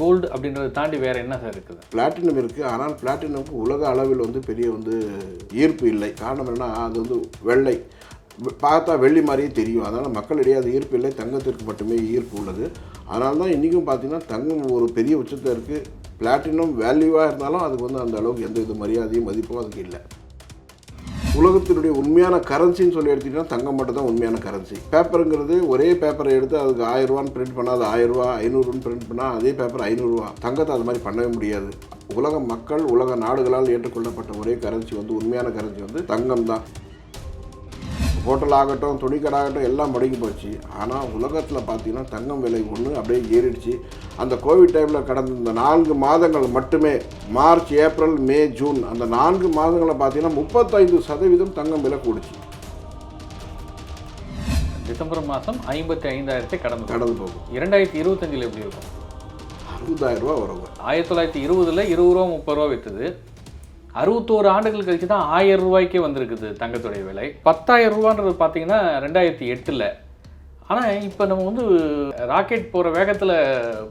Gold அப்படின்றத தாண்டி வேற என்ன சார் இருக்குது? பிளாட்டினம் இருக்குது ஆனால் பிளாட்டினமுக்கு உலக அளவில் வந்து பெரிய வந்து ஈர்ப்பு இல்லை. காரணம் என்னன்னா அது வந்து வெள்ளை. பார்த்தா வெள்ளி மாதிரியே தெரியும். அதனால் மக்களிடையே அது ஈர்ப்பு இல்லை. தங்கத்திற்கு மட்டுமே ஈர்ப்பு உள்ளது. அதனால தான் இன்றைக்கும் பார்த்தீங்கன்னா தங்கம் ஒரு பெரிய உச்சத்தில் இருக்குது பிளாட்டினம் வேல்யூவாக இருந்தாலும் அதுக்கு வந்து அந்த அளவுக்கு எந்த வித மரியாதையும் மதிப்பும் அதுக்கு இல்லை. உலகத்தினுடைய உண்மையான கரன்சின்னு சொல்லி எடுத்துக்கிட்டா தங்கம் மட்டும் தான் உண்மையான கரன்சி பேப்பருங்கிறது ஒரே பேப்பரை எடுத்து அதுக்கு ஆயிரம் ரூபான்னு பிரிண்ட் பண்ணால் அது ஆயிரம் ரூபா ஐநூறுன்னு பிரிண்ட் பண்ணால் அதே பேப்பர் ஐநூறுரூவா தங்கத்தை அது மாதிரி பண்ணவே முடியாது. உலக மக்கள் உலக நாடுகளால் ஏற்றுக்கொள்ளப்பட்ட ஒரே கரன்சி வந்து உண்மையான கரன்சி வந்து தங்கம் தான் ஹோட்டல் ஆகட்டும் துணிக்கடாகட்டும் எல்லாம் முடங்கி போச்சு. ஆனால் உலகத்தில் பார்த்தீங்கன்னா தங்கம் விலை ஒன்று அப்படியே ஏறிடுச்சு. அந்த கோவிட் டைமில் கடந்த இந்த நான்கு மாதங்கள் மட்டுமே மார்ச் ஏப்ரல் மே ஜூன் அந்த நான்கு மாதங்களை பார்த்தீங்கன்னா முப்பத்தைந்து சதவீதம் தங்கம் விலை கூடுச்சு. டிசம்பர் மாதம் ஐம்பத்தி ஐந்தாயிரத்தை கடந்து கடந்து போகும் இரண்டாயிரத்தி இருபத்தஞ்சில் எப்படி இருக்கும்? அறுபதாயிரம் ரூபா வருங்க ஆயிரத்தி தொள்ளாயிரத்தி இருபதுல இருபது ரூபா முப்பது ரூபா விற்றுது அறுபத்தோரு ஆண்டுகள் கழிச்சு தான் ஆயிரம் ரூபாய்க்கே வந்திருக்குது தங்கத்துடைய விலை. பத்தாயிரம் ரூபான்றது பார்த்தீங்கன்னா ரெண்டாயிரத்தி எட்டில். ஆனால் இப்போ நம்ம வந்து ராக்கெட் போகிற வேகத்தில்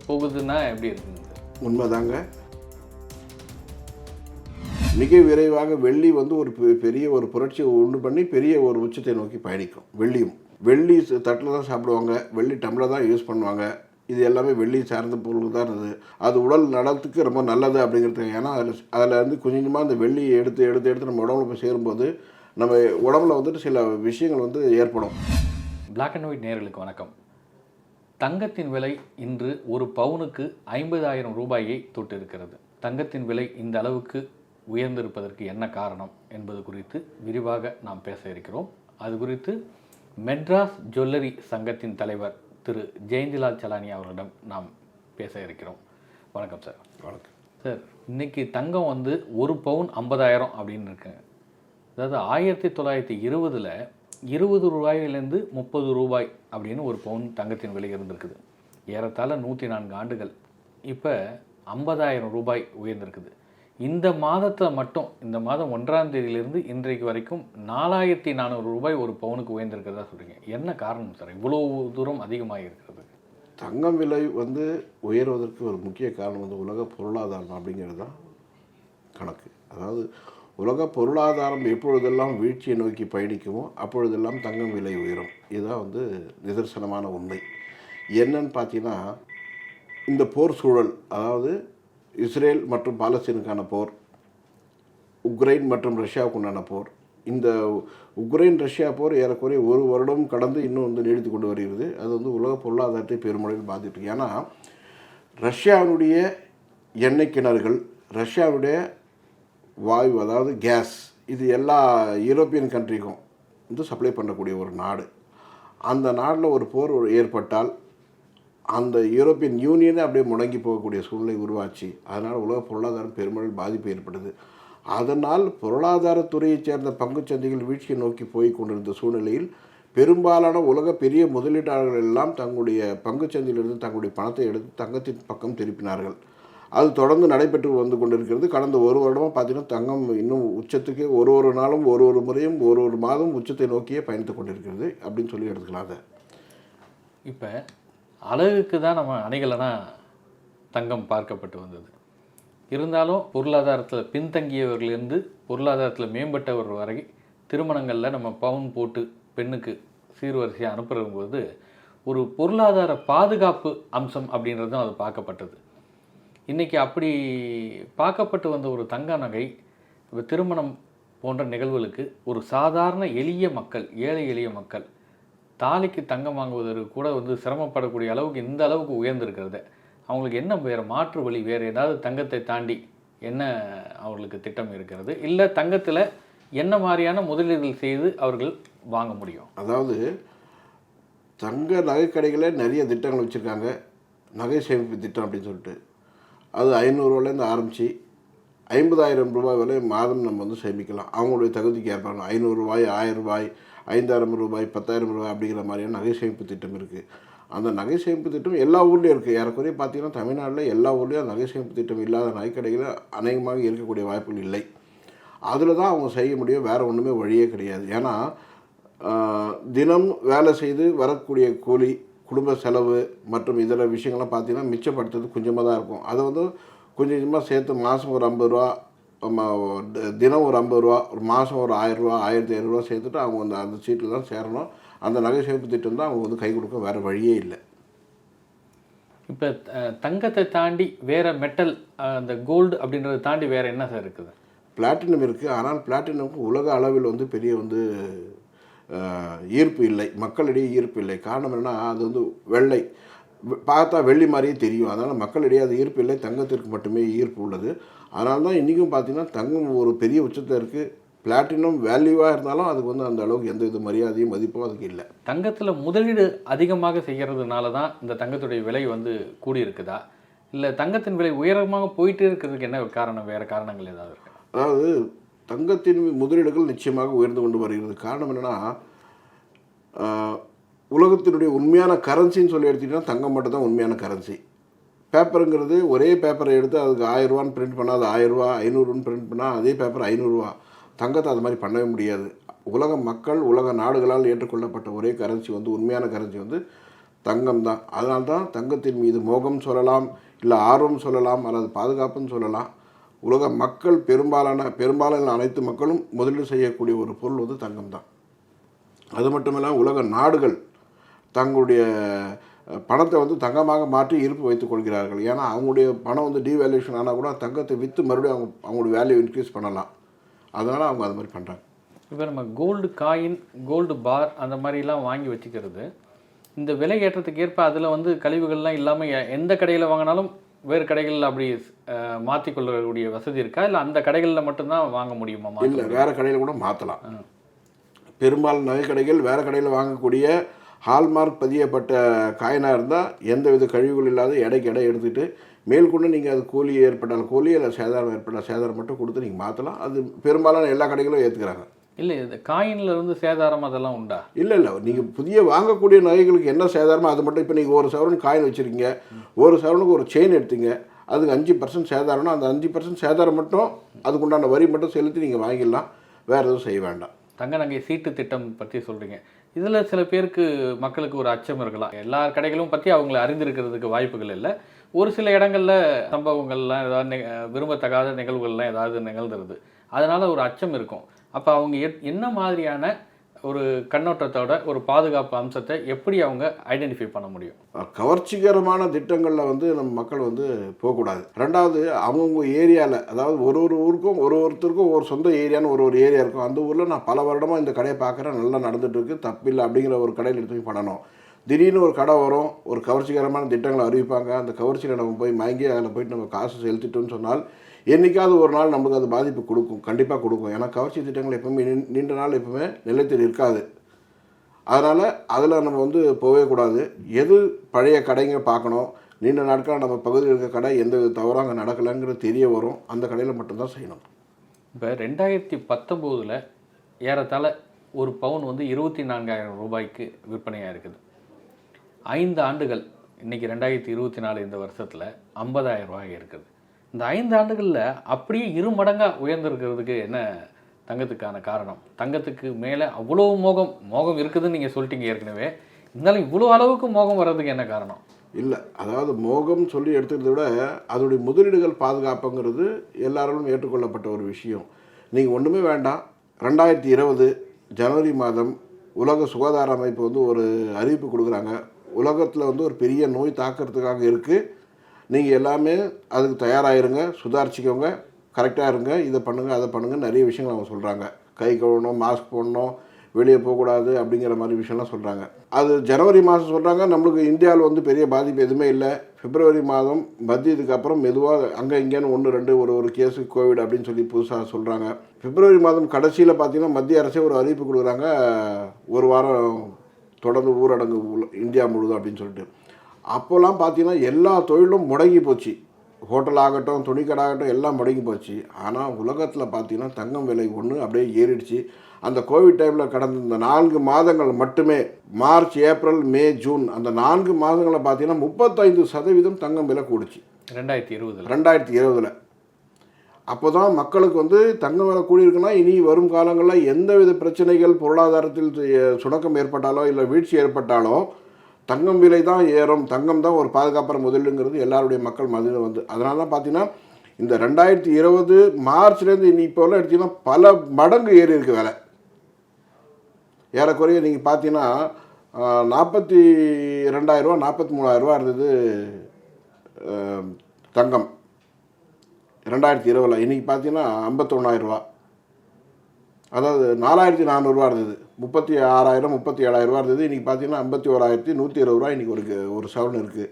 போகுதுன்னா எப்படி இருக்குது உண்மைதாங்க. மிக விரைவாக வெள்ளி வந்து ஒரு பெ- பெரிய ஒரு புரட்சியை உண்டு பண்ணி பெரிய ஒரு உச்சத்தை நோக்கி பயணிக்கும். வெள்ளியும். வெள்ளி தட்டில் தான் சாப்பிடுவாங்க. வெள்ளி டம்ளர் தான் யூஸ் பண்ணுவாங்க. இது எல்லாமே வெள்ளி சார்ந்த பொருள் தான் இருந்தது. அது உடல் நலத்துக்கு ரொம்ப நல்லது அப்படிங்கிறது ஏன்னா அதில் அதில் வந்து கொஞ்சம் கொஞ்சமாக அந்த வெள்ளியை எடுத்து எடுத்து எடுத்து நம்ம உடம்புல போய் சேரும்போது நம்ம உடம்புல வந்துட்டு சில விஷயங்கள் வந்து ஏற்படும். பிளாக் அண்ட் ஒயிட் நேர்களுக்கு வணக்கம். தங்கத்தின் விலை இன்று ஒரு பவுனுக்கு ஐம்பதாயிரம் ரூபாயை தொட்டு இருக்கிறது தங்கத்தின் விலை இந்த அளவுக்கு உயர்ந்திருப்பதற்கு என்ன காரணம் என்பது குறித்து விரிவாக நாம் பேச இருக்கிறோம். அது குறித்து மெட்ராஸ் ஜுவல்லரி சங்கத்தின் தலைவர் திரு ஜெயந்திலால் சலானி அவர்களிடம் நாம் பேச இருக்கிறோம். வணக்கம் சார் வணக்கம். சார் இன்னைக்கு தங்கம் வந்து ஒரு பவுன் ஐம்பதாயிரம் அப்படின்னு இருக்குங்க அதாவது ஆயிரத்தி தொள்ளாயிரத்தி இருபதில் இருபது ரூபாயிலேருந்து முப்பது ரூபாய் அப்படின்னு ஒரு பவுன் தங்கத்தின் விலை இருந்திருக்குது. ஏறத்தாழ நூற்றி நான்கு ஆண்டுகள். இப்போ ஐம்பதாயிரம் ரூபாய் உயர்ந்திருக்குது. இந்த மாதத்தை மட்டும் இந்த மாதம் ஒன்றாம் தேதியிலிருந்து இன்றைக்கு வரைக்கும் நாலாயிரத்தி நானூறு ரூபாய் ஒரு பவுனுக்கு உயர்ந்திருக்கிறதா சொல்கிறீங்க என்ன காரணம் சார்? இவ்வளோ தூரம் அதிகமாக இருக்கிறது தங்கம் விலை வந்து உயர்வதற்கு ஒரு முக்கிய காரணம் வந்து உலக பொருளாதாரம் அப்படிங்கிறது தான் கணக்கு. அதாவது உலக பொருளாதாரம் எப்பொழுதெல்லாம் வீழ்ச்சியை நோக்கி பயணிக்குமோ அப்பொழுதெல்லாம் தங்கம் விலை உயரும். இதுதான் வந்து நிதர்சனமான உண்மை. என்னன்னு பார்த்தீங்கன்னா இந்த போர் சூழல் அதாவது இஸ்ரேல் மற்றும் பாலஸ்தீனுக்கான போர் உக்ரைன் மற்றும் ரஷ்யாவுக்கு உண்டான போர். இந்த உக்ரைன் ரஷ்யா போர் ஏறக்குறைய ஒரு வருடம் கடந்து இன்னும் வந்து நீடித்து கொண்டு வருகிறது. அது வந்து உலக பொருளாதாரத்தை பெருமளவில் பாதிட்டு ஏன்னா ரஷ்யாவினுடைய எண்ணெய் கிணறுகள் ரஷ்யாவுடைய வாயு அதாவது கேஸ் இது எல்லா யூரோப்பியன் கண்ட்ரிக்கும் வந்து சப்ளை பண்ணக்கூடிய ஒரு நாடு. அந்த நாட்டில் ஒரு போர் ஏற்பட்டால் அந்த யூரோப்பியன் யூனியனே அப்படியே முடங்கி போகக்கூடிய சூழ்நிலை உருவாச்சு. அதனால் உலக பொருளாதாரம் பெருமளவில் பாதிப்பு ஏற்படுது அதனால் பொருளாதாரத்துறையைச் சேர்ந்த பங்குச்சந்தைகள் வீழ்ச்சியை நோக்கி போய் கொண்டிருந்த சூழ்நிலையில் பெரும்பாலான உலக பெரிய முதலீட்டாளர்கள் எல்லாம் தங்களுடைய பங்குச்சந்தையிலிருந்து தங்களுடைய பணத்தை எடுத்து தங்கத்தின் பக்கம் திருப்பினார்கள். அது தொடர்ந்து நடைபெற்று வந்து கொண்டிருக்கிறது. கடந்த ஒரு வருடமாக பார்த்தீங்கன்னா தங்கம் இன்னும் உச்சத்துக்கு ஒரு ஒரு நாளும் ஒரு ஒரு முறையும் ஒரு ஒரு மாதம் உச்சத்தை நோக்கியே பயணித்து கொண்டிருக்கிறது அப்படின்னு சொல்லி எடுத்துக்கலாம் அதை இப்போ அழகுக்கு தான் நம்ம அணிகலனா தங்கம் பார்க்கப்பட்டு வந்தது. இருந்தாலும் பொருளாதாரத்தில் பின்தங்கியவர்கள்லேருந்து பொருளாதாரத்தில் மேம்பட்டவர் வரை திருமணங்களில் நம்ம பவுன் போட்டு பெண்ணுக்கு சீர்வரிசையாக அனுப்புறம்போது ஒரு பொருளாதார பாதுகாப்பு அம்சம் அப்படின்றது தான் அது பார்க்கப்பட்டது. இன்றைக்கி அப்படி பார்க்கப்பட்டு வந்த ஒரு தங்க நகை இப்போ திருமணம் போன்ற நிகழ்வுகளுக்கு ஒரு சாதாரண எளிய மக்கள் ஏழை எளிய மக்கள் தாலிக்கு தங்கம் வாங்குவதற்கு கூட வந்து சிரமப்படக்கூடிய அளவுக்கு இந்த அளவுக்கு உயர்ந்திருக்கிறது. அவங்களுக்கு என்ன வேறு மாற்று வழி வேறு ஏதாவது தங்கத்தை தாண்டி என்ன அவர்களுக்கு திட்டம் இருக்கிறது? இல்லை தங்கத்தில் என்ன மாதிரியான முதலீடுகள் செய்து அவர்கள் வாங்க முடியும்? அதாவது தங்க நகைக்கடைகளில் நிறைய திட்டங்கள் வச்சுருக்காங்க. நகை சேமிப்பு திட்டம் அப்படின்னு சொல்லிட்டு. அது ஐநூறுரூவாலேருந்து ஆரம்பித்து ஐம்பதாயிரம் ரூபாய் வரை மாதம் நம்ம வந்து சேமிக்கலாம். அவங்களுடைய தகுதிக்கு ஏற்பாங்க ஐநூறுரூவாய் ஆயிரம் ரூபாய் ஐந்தாயிரம் ரூபாய் பத்தாயிரம் ரூபாய் அப்படிங்கிற மாதிரியான நகை சேமிப்பு திட்டம் இருக்குது அந்த நகை சேமிப்பு திட்டம் எல்லா ஊர்லேயும் இருக்குது ஏறக்குறைய பார்த்தீங்கன்னா தமிழ்நாட்டில் எல்லா ஊர்லேயும் நகை சேமிப்பு திட்டம் இல்லாத நகைக்கடைகள் அநேகமாக இருக்கக்கூடிய வாய்ப்புகள் இல்லை. அதில் தான் அவங்க செய்ய முடியும். வேறு ஒன்றுமே வழியே கிடையாது. ஏன்னா தினம் வேலை செய்து வரக்கூடிய கூலி குடும்ப செலவு மற்றும் இதர விஷயங்கள்லாம் பார்த்திங்கன்னா மிச்சப்படுத்துறது கொஞ்சமாக தான் இருக்கும். அதை வந்து கொஞ்சம் கொஞ்சமாக சேர்த்து மாதம் ஒரு ஐம்பது ரூபா தினம் ஒரு ஐம்பது ரூபா ஒரு மாதம் ஒரு ஆயிரம் ரூபா ஆயிரத்தி ஐநூறுரூவா சேர்த்துட்டு அவங்க அந்த அந்த சீட்டில் தான் சேரணும். அந்த நகை சேமிப்பு திட்டம் தான் அவங்க வந்து கை கொடுக்க வேறு வழியே இல்லை. இப்போ தங்கத்தை தாண்டி வேற மெட்டல் அந்த கோல்டு அப்படின்றத தாண்டி வேற என்ன சார் இருக்குது? பிளாட்டினம் இருக்குது ஆனால் பிளாட்டினம்க்கு உலக அளவில் வந்து பெரிய வந்து ஈர்ப்பு இல்லை. மக்களிடையே ஈர்ப்பு இல்லை. காரணம் என்னன்னா அது வந்து வெள்ளை. பார்த்தா வெள்ளி மாதிரியே தெரியும். அதனால் மக்களிடையே அது ஈர்ப்பு இல்லை. தங்கத்திற்கு மட்டுமே ஈர்ப்பு உள்ளது. அதனால தான் இன்றைக்கும் பார்த்தீங்கன்னா தங்கம் ஒரு பெரிய உச்சத்தில் இருக்குது பிளாட்டினம் வேல்யூவாக இருந்தாலும் அதுக்கு வந்து அந்த அளவுக்கு எந்த வித மரியாதையும் மதிப்பும் அதுக்கு இல்லை. தங்கத்துல முதலீடு அதிகமாக செய்யறதுனால தான் இந்த தங்கத்துடைய விலை வந்து கூடி இருக்குதா இல்லை தங்கத்தின் விலை உயரமாக போயிட்டே இருக்கிறதுக்கு என்ன காரணம்? வேற காரணங்கள் ஏதாவது இருக்கு? அதாவது தங்கத்தின் முதலீடுகள் நிச்சயமாக உயர்ந்து கொண்டு வருகிறது. காரணம் என்னென்னா உலகத்தினுடைய உண்மையான கரன்சின்னு சொல்லி எடுத்துக்கிட்டா தங்கம் மட்டும் தான் உண்மையான கரன்சி பேப்பருங்கிறது ஒரே பேப்பரை எடுத்து அதுக்கு ஆயிரரூவான்னு பிரிண்ட் பண்ணால் அது ஆயிரரூவா ஐநூறுன்னு பிரிண்ட் பண்ணால் அதே பேப்பர் ஐநூறுரூவா தங்கத்தை அது மாதிரி பண்ணவே முடியாது. உலக மக்கள் உலக நாடுகளால் ஏற்றுக்கொள்ளப்பட்ட ஒரே கரன்சி வந்து உண்மையான கரன்சி வந்து தங்கம் தான். அதனால தான் தங்கத்தின் மீது மோகம் சொல்லலாம் இல்லை ஆர்வம் சொல்லலாம் அல்லது பாதுகாப்புன்னு சொல்லலாம். உலக மக்கள் பெரும்பாலான பெரும்பாலான அனைத்து மக்களும் முதலீடு செய்யக்கூடிய ஒரு பொருள் வந்து தங்கம் தான். அது மட்டும் இல்லாமல் உலக நாடுகள் தங்களுடைய பணத்தை வந்து தங்கமாக மாற்றி இருப்பு வைத்துக் கொள்கிறார்கள். ஏன்னா அவங்களுடைய பணம் வந்து டீவேல்யூஷன் ஆனால் கூட தங்கத்தை விற்று மறுபடியும் அவங்க அவங்களோட வேல்யூ இன்க்ரீஸ் பண்ணலாம். அதனால் அவங்க அது மாதிரி பண்ணுறாங்க இப்போ நம்ம கோல்டு காயின் கோல்டு பார் அந்த மாதிரிலாம் வாங்கி வச்சுக்கிறது. இந்த விலை ஏற்றத்துக்கு ஏற்ப அதில் வந்து கழிவுகள்லாம் இல்லாமல் எந்த கடையில் வாங்கினாலும் வேறு கடைகளில் அப்படி அஹ், மாற்றிக் கொள்ளக்கூடிய வசதி இருக்கா? இல்லை அந்த கடைகளில் மட்டும்தான் வாங்க முடியுமா? இல்லை வேறு கடையில் கூட மாற்றலாம் பெரும்பாலும் நகை கடைகள் வேறு கடையில் வாங்கக்கூடிய ஹால்மார்க் பதியப்பட்ட காயினாக இருந்தால் எந்தவித கழிவுகள் இல்லாத எடைக்கு எடை எடுத்துகிட்டு மேற்கொண்டு நீங்கள் அது கூலி ஏற்பட்டால் கூலி இல்லை சேதாரம் ஏற்பட்டால் சேதாரம் மட்டும் கொடுத்து நீங்கள் மாற்றலாம் அது பெரும்பாலான எல்லா கடைகளும் ஏற்றுக்கிறாங்க இல்லை இந்த காயின்ல இருந்து சேதாரம் அதெல்லாம் உண்டா? இல்லை இல்லை. நீங்கள் புதிய வாங்கக்கூடிய நகைகளுக்கு என்ன சேதாரமோ அது மட்டும் இப்போ நீங்கள் ஒரு சவரன் காயின் வச்சுருக்கீங்க. ஒரு சவரனுக்கு ஒரு செயின் எடுத்தீங்க. அதுக்கு அஞ்சு பர்சன்ட் சேதாரம்னா அந்த அஞ்சு பர்சன்ட் சேதாரம் மட்டும் அதுக்குண்டான வரி மட்டும் செலுத்தி நீங்கள் வாங்கிடலாம். வேறு எதுவும் செய்ய வேண்டாம். தங்க நகை சீட்டு திட்டம் பற்றி சொல்கிறீங்க இதில் சில பேருக்கு மக்களுக்கு ஒரு அச்சம் இருக்கலாம். எல்லா கடைகளும் பற்றி அவங்கள அறிந்திருக்கிறதுக்கு வாய்ப்புகள் இல்லை. ஒரு சில இடங்களில் சம்பவங்கள்லாம் ஏதாவது விரும்பத்தகாத நிகழ்வுகள்லாம் ஏதாவது நிகழ்ந்துருது. அதனால் ஒரு அச்சம் இருக்கும். அப்போ அவங்க எத்- என்ன மாதிரியான ஒரு கண்ணோட்டத்தோட ஒரு பாதுகாப்பு அம்சத்தை எப்படி அவங்க ஐடென்டிஃபை பண்ண முடியும்? கவர்ச்சிகரமான திட்டங்களில் வந்து நம்ம மக்கள் வந்து போகக்கூடாது. ரெண்டாவது அவங்கவுங்க ஏரியாவில் அதாவது ஒரு ஒரு ஊருக்கும் ஒரு ஒருத்தருக்கும் ஒரு சொந்த ஏரியான்னு ஒரு ஒரு ஏரியா இருக்கும். அந்த ஊரில் நான் பல வருடமாக இந்த கடையை பார்க்குறேன் நல்லா நடந்துட்டு இருக்கு தப்பில்லை அப்படிங்கிற ஒரு கடையில் எடுத்து போய் பண்ணணும். திடீர்னு ஒரு கடை வரும் ஒரு கவர்ச்சிகரமான திட்டங்களை அறிவிப்பாங்க. அந்த கவர்ச்சியில் நம்ம போய் வாங்கி அதில் போயிட்டு நம்ம காசு செலுத்திட்டோம்னு சொன்னால் என்றைக்காவது ஒரு நாள் நமக்கு அது பாதிப்பு கொடுக்கும் கண்டிப்பாக கொடுக்கும். ஏன்னா கவர்ச்சி திட்டங்கள் எப்பவுமே நீண்ட நாள் எப்பவுமே நிலைத்து இருக்காது அதனால் அதில் நம்ம வந்து போகவே கூடாது. எது பழைய கடைங்க பார்க்கணும் நீண்ட நாட்களாக நம்ம பகுதியில் இருக்க கடை எந்த தவறும் அங்கே நடக்கலைங்கிறது தெரிய வரும். அந்த கடையில் மட்டும்தான் செய்யணும். இப்போ ரெண்டாயிரத்தி பத்தொம்போதில் ஏறத்தாழ ஒரு பவுன் வந்து இருபத்தி நான்காயிரம் ரூபாய்க்கு விற்பனையாக இருக்குது. ஐந்து ஆண்டுகள் இன்னைக்கு ரெண்டாயிரத்தி இருபத்தி நாலு இந்த வருஷத்தில் ஐம்பதாயிரம் ரூபாய் இருக்குது. இந்த ஐந்து ஆண்டுகளில் அப்படியே இரு மடங்காக உயர்ந்திருக்கிறதுக்கு என்ன தங்கத்துக்கான காரணம்? தங்கத்துக்கு மேலே அவ்வளோ மோகம் மோகம் இருக்குதுன்னு நீங்கள் சொல்லிட்டீங்க ஏற்கனவே. இருந்தாலும் இவ்வளோ அளவுக்கு மோகம் வர்றதுக்கு என்ன காரணம்? இல்லை அதாவது மோகம் சொல்லி எடுத்துக்கிறத விட அதோடைய முதலீடுகள் பாதுகாப்புங்கிறது எல்லாராலும் ஏற்றுக்கொள்ளப்பட்ட ஒரு விஷயம். நீங்கள் ஒன்றுமே வேண்டாம். ரெண்டாயிரத்தி இருபது ஜனவரி மாதம் உலக சுகாதார அமைப்பு வந்து ஒரு அறிவிப்பு கொடுக்குறாங்க. உலகத்தில் வந்து ஒரு பெரிய நோய் தாக்கிறதுக்காக இருக்குது நீங்கள் எல்லாமே அதுக்கு தயாராகிருங்க சுதாரிச்சுக்கோங்க கரெக்டாக இருங்க இதை பண்ணுங்கள் அதை பண்ணுங்கள் நிறைய விஷயங்கள் அவங்க சொல்கிறாங்க கை கழுவணும் மாஸ்க் போடணும் வெளியே போகக்கூடாது அப்படிங்கிற மாதிரி விஷயம்லாம் சொல்கிறாங்க அது ஜனவரி மாதம் சொல்கிறாங்க நம்மளுக்கு இந்தியாவில் வந்து பெரிய பாதிப்பு எதுவுமே இல்லை. பிப்ரவரி மாதம் மத்தியதுக்கு அப்புறம் மெதுவாக அங்கே இங்கேன்னு ஒன்று ரெண்டு ஒரு ஒரு கேஸு கோவிட் அப்படின்னு சொல்லி புதுசாக சொல்கிறாங்க பிப்ரவரி மாதம் கடைசியில் பார்த்தீங்கன்னா மத்திய அரசே ஒரு அறிவிப்பு கொடுக்குறாங்க ஒரு வாரம் தொடர்ந்து ஊரடங்கு இந்தியா முழுதும் அப்படின்னு சொல்லிட்டு. அப்போல்லாம் பார்த்தீங்கன்னா எல்லா தொழிலும் முடங்கி போச்சு. ஹோட்டல் ஆகட்டும் துணிக்கடை ஆகட்டும் எல்லாம் முடங்கி போச்சு. ஆனால் உலகத்தில் பார்த்தீங்கன்னா தங்கம் விலை ஒன்று அப்படியே ஏறிடுச்சு. அந்த கோவிட் டைமில் கடந்த இந்த நான்கு மாதங்கள் மட்டுமே மார்ச் ஏப்ரல் மே ஜூன் அந்த நான்கு மாதங்களில் பார்த்தீங்கன்னா முப்பத்தைந்து சதவீதம் தங்கம் விலை கூடுச்சு. ரெண்டாயிரத்தி இருபதில். ரெண்டாயிரத்தி இருபதில். அப்போ தான் மக்களுக்கு வந்து தங்கம் விலை கூடியிருக்குன்னா இனி வரும் காலங்களில் எந்தவித பிரச்சனைகள் பொருளாதாரத்தில் சுணக்கம் ஏற்பட்டாலோ இல்லை வீழ்ச்சி ஏற்பட்டாலோ தங்கம் விலை தான் ஏறும் தங்கம் தான் ஒரு பாதுகாப்பான முதலுங்கிறது எல்லாருடைய மக்கள் மதியில் வந்து. அதனால தான் பார்த்தீங்கன்னா இந்த ரெண்டாயிரத்தி இருபது மார்ச்லேருந்து இன்னி இப்போலாம் எடுத்தீங்கன்னா பல மடங்கு ஏறி இருக்கு விலை. ஏறக்குறைய நீங்கள் பார்த்தீங்கன்னா நாற்பத்தி ரெண்டாயிரரூவா நாற்பத்தி மூணாயிரரூவா இருந்தது தங்கம். ரெண்டாயிரத்தி இருபதில். இன்றைக்கி பார்த்தீங்கன்னா ஐம்பத்தொன்னாயிரரூவா அதாவது நாலாயிரத்தி நானூறுரூவா இருந்தது. முப்பத்தி ஆறாயிரம் முப்பத்தி ஏழாயிரரூவா இருந்தது. இன்றைக்கி பார்த்தீங்கன்னா ஐம்பத்தி ஓராயிரத்தி நூற்றி இருபது ரூபா இன்றைக்கி ஒரு ஒரு சவரன் இருக்குது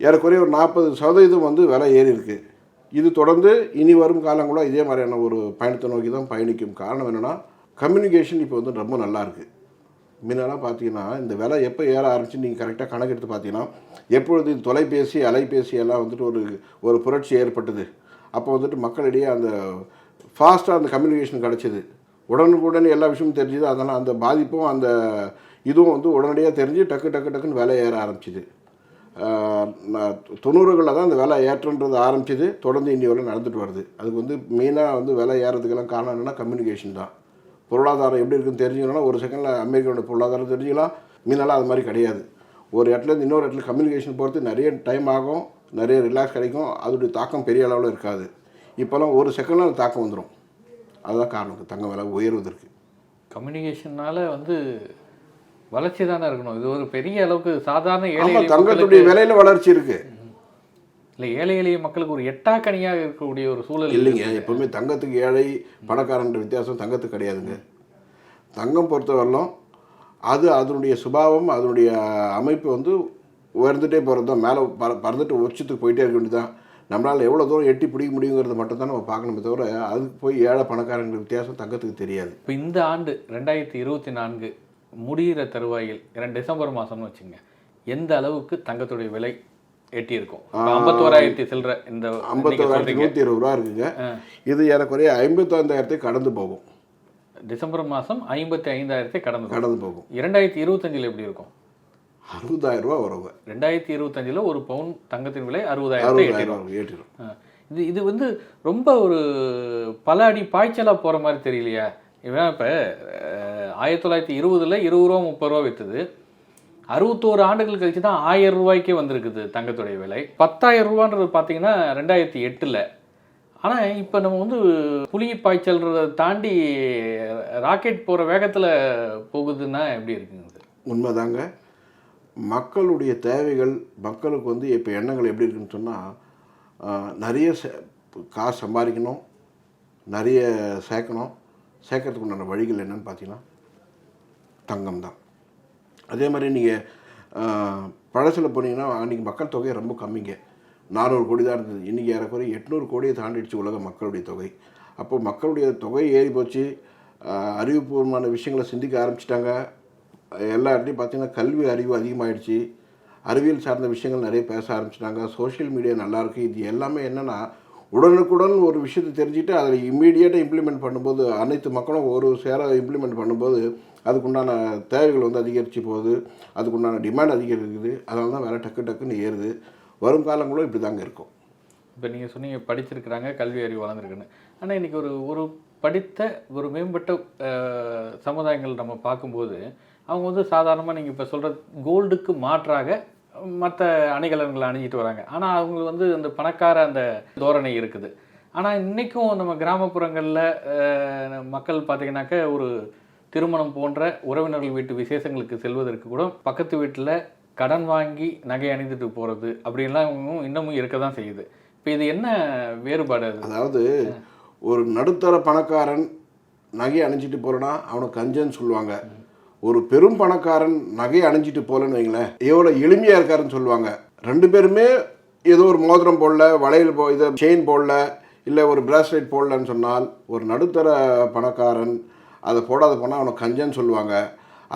ஏறக்குறைய ஒரு நாற்பது சதவீதம் வந்து விலை ஏறி இருக்குது இது தொடர்ந்து இனி வரும் காலங்களும் இதே மாதிரியான ஒரு பயணத்தை நோக்கி தான் பயணிக்கும் காரணம் என்னென்னா கம்யூனிகேஷன் இப்போ வந்து ரொம்ப நல்லா இருக்குது முன்னெல்லாம் பார்த்தீங்கன்னா இந்த விலை எப்போ ஏற ஆரம்பிச்சு நீங்கள் கரெக்டாக கணக்கெடுத்து பார்த்தீங்கன்னா எப்பொழுது இந்த தொலைபேசி அலைபேசி எல்லாம் வந்துட்டு ஒரு ஒரு புரட்சி ஏற்பட்டது. அப்போ வந்துட்டு மக்களிடையே அந்த ஃபாஸ்ட்டாக அந்த கம்யூனிகேஷன் கிடச்சிது. உடனுக்குடன் எல்லா விஷயமும் தெரிஞ்சுது. அதனால் அந்த பாதிப்பும் அந்த இதுவும் வந்து உடனடியாக தெரிஞ்சு டக்கு டக்கு டக்குன்னு வேலை ஏற ஆரம்பிச்சிது. தொண்ணூறுகளில் தான் அந்த வேலை ஏற்றன்றது ஆரம்பிச்சிது. தொடர்ந்து இன்னி வரை நடந்துட்டு வருது. அதுக்கு வந்து மெயினாக வந்து விலை ஏறதுக்கெல்லாம் காரணம் என்னென்னா கம்யூனிகேஷன் தான். பொருளாதாரம் எப்படி இருக்குன்னு தெரிஞ்சுக்கணும்னா ஒரு செகண்டில் அமெரிக்காவோட பொருளாதாரம் தெரிஞ்சுக்கலாம். மீனெல்லாம் அது மாதிரி கிடையாது. ஒரு இடத்துலேருந்து இன்னொரு இடத்துல கம்யூனிகேஷன் போகிறது நிறைய டைம் ஆகும். நிறைய ரிலாக்ஸ் கிடைக்கும். அதோடைய தாக்கம் பெரிய அளவில் இருக்காது. இப்போல்லாம் ஒரு செகண்டில் தாக்கம் வந்துடும் அதுதான் காரணம். தங்க விலை உயர்வதற்கு. கம்யூனிகேஷனால வந்து வளர்ச்சி தானே இருக்கணும். இது ஒரு பெரிய அளவுக்கு சாதாரண ஏழை தங்கத்துடைய விலையில் வளர்ச்சி இருக்குது இல்லை ஏழை எளிய மக்களுக்கு ஒரு எட்டாக்கனியாக இருக்கக்கூடிய ஒரு சூழல் இல்லைங்க எப்பவுமே தங்கத்துக்கு ஏழை பணக்காரன்ற வித்தியாசம் தங்கத்துக்கு கிடையாதுங்க. தங்கம் பொறுத்தவரையிலும் அது அதனுடைய சுபாவம் அதனுடைய அமைப்பு வந்து உயர்ந்துட்டே போகிறது தான் மேலே பற பறந்துட்டு உச்சத்துக்கு போயிட்டே இருக்க வேண்டியதுதான். நம்மளால் எவ்வளோ தூரம் எட்டி பிடிக்க முடியுங்கிறத மட்டும் தான் நம்ம பார்க்கணுமே தவிர அதுக்கு போய் ஏழை பணக்காரங்கிற வித்தியாசம் தங்கத்துக்கு தெரியாது. இப்போ இந்த ஆண்டு ரெண்டாயிரத்தி இருபத்தி நான்கு முடிகிற தருவாயில் இரண்டு டிசம்பர் மாதம்னு வச்சுங்க எந்த அளவுக்கு தங்கத்துடைய விலை எட்டியிருக்கும்? ஐம்பத்தோராயிரத்தி சில்லற இந்த ஐம்பத்தோராயிரத்தி நூற்றி இருபது ரூபா இருக்குங்க. இது ஏறக்குறைய ஐம்பத்தாந்தாயிரத்தை கடந்து போகும். டிசம்பர் மாதம் ஐம்பத்தி ஐந்தாயிரத்தை கடந்து கடந்து போகும். இரண்டாயிரத்தி இருபத்தஞ்சில் எப்படி இருக்கும்? அறுபதாயிரம் ரூபா வருங்க ரெண்டாயிரத்தி இருபத்தஞ்சில் ஒரு பவுன் தங்கத்தின் விலை அறுபதாயிரத்தை எட்டிடும் அறுபதாயிரம் ஏற்றிடும். இது இது வந்து ரொம்ப ஒரு பல அடி பாய்ச்சலாக போகிற மாதிரி தெரியலையா. இவன் இப்போ ஆயிரத்தி தொள்ளாயிரத்தி இருபதில் இருபது ரூபா முப்பது ரூபா விற்றுது அறுபத்தோரு ஆண்டுகள் கழிச்சு தான் ஆயிரம் ரூபாய்க்கே வந்திருக்குது தங்கத்துடைய விலை. பத்தாயிரம் ரூபான்றது பார்த்தீங்கன்னா ரெண்டாயிரத்தி எட்டில். ஆனால் இப்போ நம்ம வந்து புலி பாய்ச்சல்றதை தாண்டி ராக்கெட் போகிற வேகத்தில் போகுதுன்னா எப்படி இருக்குங்க? உண்மைதாங்க. மக்களுடைய தேவைகள் மக்களுக்கு வந்து இப்போ எண்ணங்கள் எப்படி இருக்குன்னு சொன்னால் நிறைய சே- காசு சம்பாதிக்கணும் நிறைய சேர்க்கணும். சேர்க்கறதுக்கு உண்டான வழிகள் என்னென்னு பார்த்தீங்கன்னா தங்கம் தான் அதே மாதிரி நீங்கள் பழசில் போனீங்கன்னா அன்றைக்கி மக்கள் தொகை ரொம்ப கம்மிங்க. நானூறு கோடி தான் இருந்தது. இன்றைக்கி ஏறக்குறைய எட்நூறு கோடியை தாண்டிடுச்சு உலக மக்களுடைய தொகை. அப்போ மக்களுடைய தொகை ஏறி போச்சு. அறிவுபூர்வமான விஷயங்களை சிந்திக்க ஆரம்பிச்சிட்டாங்க. எல்லா இடத்துலையும் பார்த்தீங்கன்னா கல்வி அறிவு அதிகமாகிடுச்சு அறிவியல் சார்ந்த விஷயங்கள் நிறைய பேச ஆரம்பிச்சிட்டாங்க. சோஷியல் மீடியா நல்லாயிருக்கு. இது எல்லாமே என்னென்னா உடனுக்குடன் ஒரு விஷயத்தை தெரிஞ்சுட்டு அதை இம்மீடியட்டாக இம்ப்ளிமெண்ட் பண்ணும்போது அனைத்து மக்களும் ஒரு சேர இம்ப்ளிமெண்ட் பண்ணும்போது அதுக்குண்டான தேவைகள் வந்து அதிகரித்து போகுது. அதுக்குண்டான டிமாண்ட் அதிகரிக்குது. அதனால தான் வேலை டக்கு டக்குன்னு ஏறுது. வரும் காலங்களும் இப்படி தாங்க இருக்கும். இப்போ நீங்கள் சொன்னீங்க படிச்சிருக்கிறாங்க கல்வி அறிவு வளர்ந்துருக்குன்னு. ஆனால் இன்றைக்கி ஒரு ஒரு படித்த ஒரு மேம்பட்ட சமுதாயங்கள் நம்ம பார்க்கும்போது அவங்க வந்து சாதாரணமாக நீங்கள் இப்போ சொல்கிற கோல்டுக்கு மாற்றாக மற்ற அணிகலன்களை அணிஞ்சிட்டு வராங்க. ஆனால் அவங்க வந்து அந்த பணக்கார அந்த தோரணை இருக்குது. ஆனால் இன்றைக்கும் நம்ம கிராமப்புறங்களில் மக்கள் பார்த்திங்கனாக்க ஒரு திருமணம் போன்ற உறவினர்கள் வீட்டு விசேஷங்களுக்கு செல்வதற்கு கூட பக்கத்து வீட்டில் கடன் வாங்கி நகை அணிந்துட்டு போகிறது அப்படின்லாம் இன்னமும் இருக்க தான் செய்யுது. இப்போ இது என்ன வேறுபாடு அது? அதாவது ஒரு நடுத்தர பணக்காரன் நகை அணிஞ்சிட்டு போகிறனா அவனை கஞ்சன்னு சொல்லுவாங்க. ஒரு பெரும் பணக்காரன் நகை அணிஞ்சிட்டு போலன்னு வைங்களேன். எவ்வளோ எளிமையாக இருக்காருன்னு சொல்லுவாங்க. ரெண்டு பேருமே ஏதோ ஒரு மோதிரம் போடல வளையல் போ இதை செயின் போடல இல்லை ஒரு பிராஸ்லெட் போடலன்னு சொன்னால் ஒரு நடுத்தர பணக்காரன் அதை போடாத போனால் அவனை கஞ்சன்னு சொல்லுவாங்க.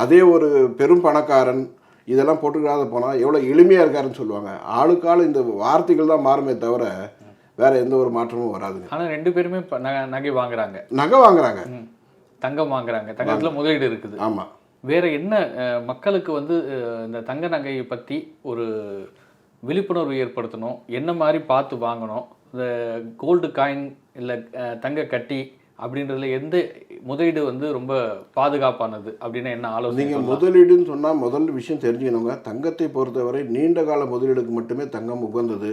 அதே ஒரு பெரும் பணக்காரன் இதெல்லாம் போட்டுக்கிறாத போனால் எவ்வளோ எளிமையாக இருக்காருன்னு சொல்லுவாங்க. ஆளுக்காள் இந்த வார்த்தைகள் தான் மாறுமே தவிர வேற எந்த ஒரு மாற்றமும் வராதுங்க. ஆனால் ரெண்டு பேருமே நகை வாங்குறாங்க. நகை வாங்குறாங்க. தங்கம் வாங்குறாங்க. தங்கத்துல முதலீடு இருக்குது. ஆமாம் வேற என்ன மக்களுக்கு வந்து இந்த தங்க நகையை பற்றி ஒரு விழிப்புணர்வு ஏற்படுத்தணும்? என்ன மாதிரி பார்த்து வாங்கணும்? இந்த கோல்டு காயின் இல்லை தங்க கட்டி அப்படின்றதுல எந்த முதலீடு வந்து ரொம்ப பாதுகாப்பானது அப்படின்னா என்ன ஆலோசனை நீங்கள்? முதலீடுன்னு சொன்னால் முதல் விஷயம் தெரிஞ்சுக்கணுங்க. தங்கத்தை பொறுத்தவரை நீண்ட கால முதலீடுக்கு மட்டுமே தங்கம் உகந்தது.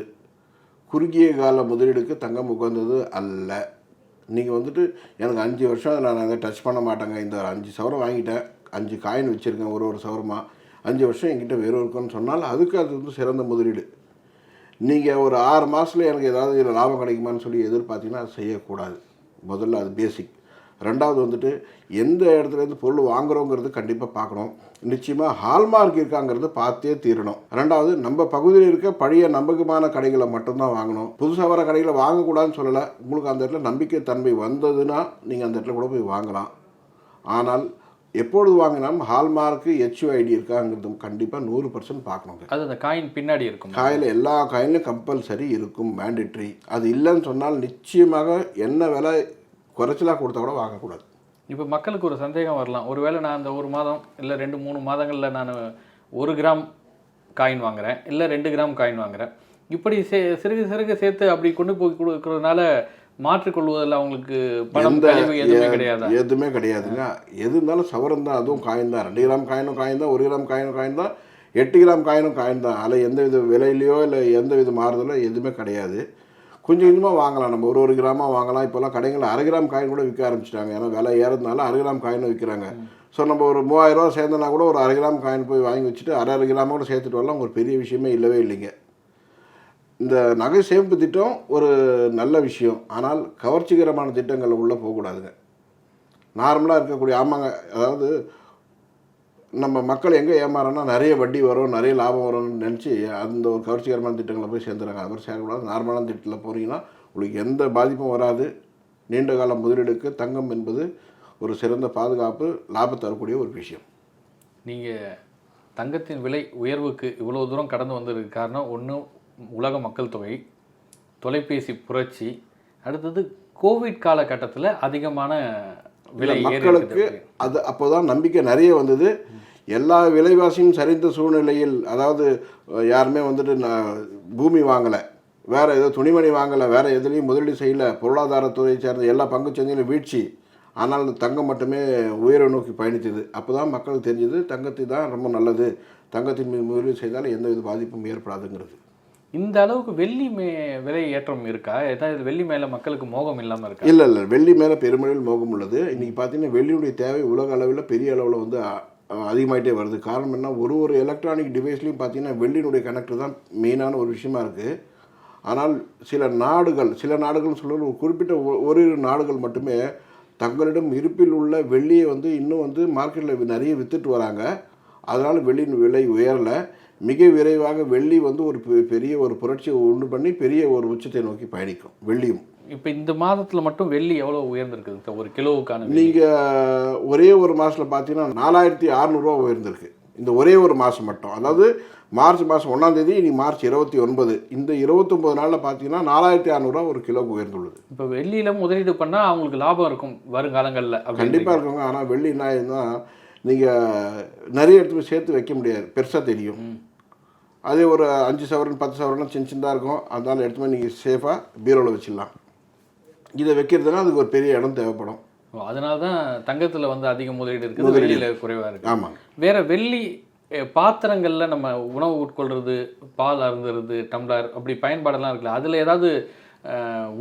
குறுகிய கால முதலீடுக்கு தங்கம் உகந்தது அல்ல. நீங்கள் வந்துட்டு எனக்கு அஞ்சு வருஷம் நான் அதை டச் பண்ண மாட்டேங்க. இந்த அஞ்சு சவரம் வாங்கிட்டேன். அஞ்சு காயின் வச்சுருக்கேன் ஒரு ஒரு சவரமாக அஞ்சு வருஷம் என்கிட்ட வெறும் இருக்கும்னு சொன்னால் அதுக்கு அது வந்து சிறந்த முதலீடு. நீங்கள் ஒரு ஆறு மாதத்தில் எனக்கு ஏதாவது இதில் லாபம் கிடைக்குமான்னு சொல்லி எதிர்பார்த்தீங்கன்னா அது செய்யக்கூடாது. முதல்ல அது பேசிக் ரெண்டாவது வந்துட்டு எந்த இடத்துலேருந்து பொருள் வாங்குறோங்கிறது கண்டிப்பாக பார்க்கணும். நிச்சயமாக ஹால்மார்க் இருக்காங்கிறது பார்த்தே தீரணும். ரெண்டாவது நம்ம பகுதியில் இருக்க பழைய நம்பகமான கடைகளை மட்டும்தான் வாங்கணும். புதுசாக வர கடைகளை வாங்கக்கூடாதுன்னு சொல்லலை. உங்களுக்கு அந்த இடத்துல நம்பிக்கை தன்மை வந்ததுன்னா நீங்கள் அந்த இடத்துல கூட போய் வாங்கலாம். ஆனால் எப்பொழுது வாங்கினாலும் ஹால்மார்க்கு ஹெச்யூஐடி இருக்காங்கிறது கண்டிப்பாக நூறு பர்சன்ட் பார்க்கணுங்க அது. அந்த காயின் பின்னாடி இருக்கும். காயில் எல்லா காயிலும் கம்பல்சரி இருக்கும் மேண்டிட்ரி அது இல்லைன்னு சொன்னால் நிச்சயமாக என்ன விலை குறைச்சலாக கொடுத்தா கூட வாங்கக்கூடாது. இப்போ மக்களுக்கு ஒரு சந்தேகம் வரலாம். ஒருவேளை நான் அந்த ஒரு மாதம் இல்லை ரெண்டு மூணு மாதங்களில் நான் ஒரு கிராம் காயின் வாங்குறேன் இல்லை ரெண்டு கிராம் காயின் வாங்குறேன். இப்படி சே சிறுக சிறுக சேர்த்து அப்படி கொண்டு போய் கொடுக்கறதுனால மாற்றிக்கொள்வதில் அவங்களுக்கு பணம் எதுவுமே கிடையாதா? எதுவுமே கிடையாதுங்க. எது இருந்தாலும் சவரம் தான் அதுவும் காயின் தான் ரெண்டு கிராம் காயினும் காயின் தான் ஒரு கிராம் காயினும் காயின் தான் எட்டு கிராம் காயினும் காயின் தான் அதில் எந்த வித விலையிலையோ இல்லை எந்த வித மாறுதலோ எதுவுமே கிடையாது. கொஞ்சம் கொஞ்சமாக வாங்கலாம். நம்ம ஒரு ஒரு கிராமாக வாங்கலாம். இப்போல்லாம் கடைகளில் அரை கிராம் காயின் கூட விற்க ஆரம்பிச்சிட்டாங்க. ஏன்னா விலை ஏறதுனால அரை கிராம் காயினும் விற்கிறாங்க. ஸோ நம்ம ஒரு மூவாயிரம் ரூபா சேர்ந்தனா கூட ஒரு அரை கிராம் காயின் போய் வாங்கி வச்சுட்டு அரை அரை கிராம கூட சேர்த்துட்டு வரலாம். ஒரு பெரிய விஷயமே இல்லவே இல்லைங்க. இந்த நகை சேமிப்பு திட்டம் ஒரு நல்ல விஷயம். ஆனால் கவர்ச்சிகரமான திட்டங்களில் உள்ளே போகக்கூடாதுங்க. நார்மலாக இருக்கக்கூடிய ஆமாங்க அதாவது நம்ம மக்கள் எங்கே ஏமாறோன்னா நிறைய வட்டி வரும் நிறைய லாபம் வரும்னு நினச்சி அந்த ஒரு கவர்ச்சிகரமான திட்டங்களை போய் சேர்ந்துறாங்க. அது மாதிரி சேரக்கூடாது. நார்மலான திட்டத்தில் போகிறீங்கன்னா உங்களுக்கு எந்த பாதிப்பும் வராது. நீண்ட கால முதலீடுக்கு தங்கம் என்பது ஒரு சிறந்த பாதுகாப்பு லாபம் தரக்கூடிய ஒரு விஷயம். நீங்கள் தங்கத்தின் விலை உயர்வுக்கு இவ்வளோ தூரம் கடந்து வந்ததுக்கு காரணம் ஒன்று உலக மக்கள் தொகை தொலைபேசி புரட்சி அடுத்தது கோவிட் காலகட்டத்தில் அதிகமான விலை மக்களுக்கு அது அப்போதான் நம்பிக்கை நிறைய வந்தது. எல்லா விலைவாசியும் சரிந்த சூழ்நிலையில் அதாவது யாருமே வந்துட்டு நான் பூமி வாங்கலை. வேற ஏதோ துணிமணி வாங்கலை வேற எதுலேயும் முதலீடு செய்யல. பொருளாதாரத்துறை சேர்ந்த எல்லா பங்கு சந்தையிலும் வீழ்ச்சி. ஆனால் தங்கம் மட்டுமே உயர நோக்கி பயணித்தது. அப்போ தான் மக்களுக்கு தெரிஞ்சது தங்கத்தை தான் ரொம்ப நல்லது. தங்கத்தின் மீது முதலீடு செய்தால் எந்த வித பாதிப்பும் ஏற்படாதுங்கிறது. இந்த அளவுக்கு வெள்ளி மே விலை ஏற்றம் இருக்கா? ஏதாவது வெள்ளி மேலே மக்களுக்கு மோகம் இல்லாமல் இருக்கா? இல்லை இல்லை. வெள்ளி மேலே பெருமளவில் மோகம் உள்ளது. இன்றைக்கி பார்த்தீங்கன்னா வெள்ளியுடைய தேவை உலக அளவில் பெரிய அளவில் வந்து அதிகமாகிட்டே வருது. காரணம் என்ன? ஒரு ஒரு எலக்ட்ரானிக் டிவைஸ்லையும் பார்த்தீங்கன்னா வெள்ளியினுடைய கனெக்டர் தான் மெயினான ஒரு விஷயமா இருக்குது ஆனால் சில நாடுகள் சில நாடுகள் சொல்ல ஒரு குறிப்பிட்ட ஒரு இரு நாடுகள் மட்டுமே தங்களிடம் இருப்பில் உள்ள வெள்ளியை வந்து இன்னும் வந்து மார்க்கெட்டில் நிறைய விற்றுட்டு வராங்க. அதனால் வெள்ளியின் விலை உயரலை. மிக விரைவாக வெள்ளி வந்து ஒரு பெரிய ஒரு புரட்சியை உண்டு பண்ணி பெரிய ஒரு உச்சத்தை நோக்கி பயணிக்கும் வெள்ளியும். இப்போ இந்த மாதத்தில் மட்டும் வெள்ளி எவ்வளோ உயர்ந்திருக்குது? ஒரு கிலோவுக்கான? நீங்கள் ஒரே ஒரு மாதத்தில் பார்த்தீங்கன்னா நாலாயிரத்தி அறநூறுவா உயர்ந்திருக்கு. இந்த ஒரே ஒரு மாதம் மட்டும். அதாவது மார்ச் மாதம் ஒன்றாம் தேதி இனி மார்ச் இருபத்தி ஒன்பது. இந்த இருபத்தொம்பது நாளில் பார்த்தீங்கன்னா நாலாயிரத்தி அறநூறுவா ஒரு கிலோவுக்கு உயர்ந்துள்ளது. இப்போ வெள்ளியில முதலீடு பண்ணால் அவங்களுக்கு லாபம் இருக்கும் வருங்காலங்களில் கண்டிப்பாக இருக்குங்க. ஆனால் வெள்ளி என்ன நீங்கள் நிறைய இடத்துல சேர்த்து வைக்க முடியாது. பெருசாக தெரியும். அதே ஒரு அஞ்சு சவரன் பத்து சவரன் சின்ன சின்னதாக இருக்கும். அதனால எடுத்து போய் நீங்கள் சேஃபாக பீரோவில் வச்சிடலாம். இதை வைக்கிறதுனா அதுக்கு ஒரு பெரிய இடம் தேவைப்படும். அதனால தான் தங்கத்தில் வந்து அதிக முதலீடு இருக்குது வெள்ளியில் குறைவாக இருக்குது ஆமாங்க வேற வெள்ளி பாத்திரங்கள்ல நம்ம உணவு உட்கொள்றது பால் அருந்துறது டம்ளர் அப்படி பயன்பாடெல்லாம் இருக்குல்ல அதில் ஏதாவது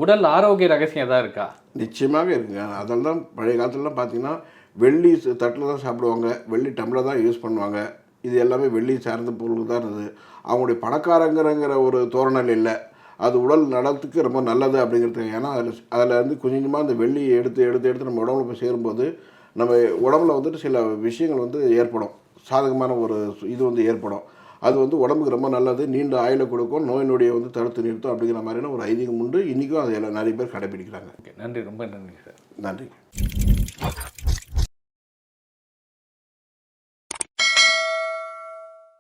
உடல் ஆரோக்கிய ரகசியம் ஏதாவது இருக்கா? நிச்சயமாக இருக்குங்க. அதெல்லாம் பழைய காலத்துலலாம் பார்த்தீங்கன்னா வெள்ளி தட்டில் தான் சாப்பிடுவாங்க வெள்ளி டம்ளர் தான் யூஸ் பண்ணுவாங்க. இது எல்லாமே வெள்ளி சார்ந்த பொருள் தான் இருந்தது. அவங்களுடைய பணக்காரங்கிறங்கிற ஒரு தோரணல் இல்லை. அது உடல் நலத்துக்கு ரொம்ப நல்லது அப்படிங்கிறது. ஏன்னா அதில் அதில் வந்து கொஞ்சம் கொஞ்சமாக அந்த வெள்ளியை எடுத்து எடுத்து எடுத்து நம்ம உடம்புல போய் சேரும்போது நம்ம உடம்புல வந்துட்டு சில விஷயங்கள் வந்து ஏற்படும். சாதகமான ஒரு இது வந்து ஏற்படும். அது வந்து உடம்புக்கு ரொம்ப நல்லது. நீண்ட ஆயுளை கொடுக்கும். நோய் நொடியை வந்து தடுத்து நிறுத்தும் அப்படிங்கிற மாதிரியான ஒரு ஐதீகம் உண்டு. இன்றைக்கும் அதை நிறைய பேர் கடைபிடிக்கிறாங்க நன்றி. ரொம்ப நன்றி சார். நன்றி.